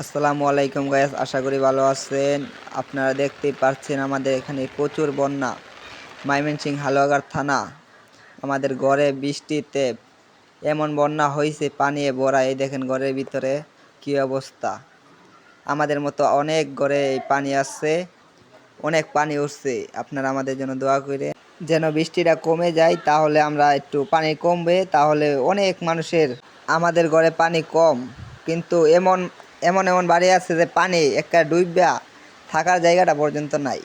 আসসালামু আলাইকুম গাইস, আশা করি ভালো আছেন। আপনারা দেখতেই পাচ্ছেন আমাদের এখানে প্রচুর বন্যা। ময়মনসিং হালুয়াগার থানা, আমাদের ঘরে বৃষ্টিতে এমন বন্যা হয়েছে, পানি ভরা, এই দেখেন ঘরের ভিতরে কি অবস্থা। আমাদের মতো অনেক ঘরে পানি আসছে অনেক পানি উঠছে। আপনারা আমাদের জন্য দোয়া করে যেন বৃষ্টিটা কমে যায়, তাহলে আমরা একটু পানি কমবে, তাহলে অনেক মানুষের আমাদের ঘরে পানি কম। কিন্তু এমন এমন এমন বাড়ি আছে যে পানি একটা ডুইবা থাকার জায়গাটা পর্যন্ত নাই।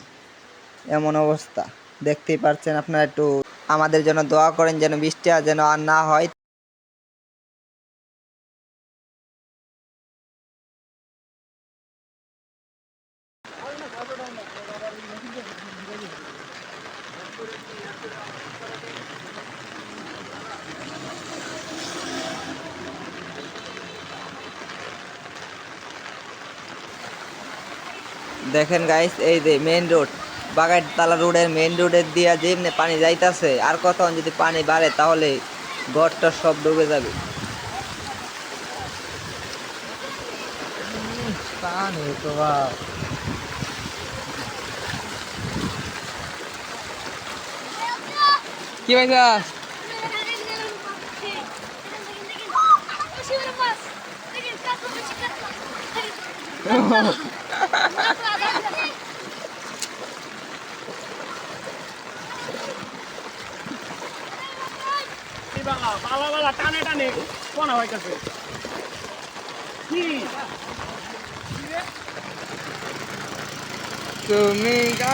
এমন অবস্থা। দেখতেই পাচ্ছেন আপনারা একটু আমাদের জন্য দোয়া করেন যেন বৃষ্টি আর যেন আর না হয়। দেখেন গাইস এই যে মেইন রোড বাগাইতলা রোডের মেইন রোডের দিয়া যেমনি পানি যাইতাছে আর কখন যদি পানি বাড়ে তাহলে ঘরটা সব ডুবে যাবে। পানি তো কি পাইছা টানে টানে। কোনা হইতাছে? কি? তুমি গা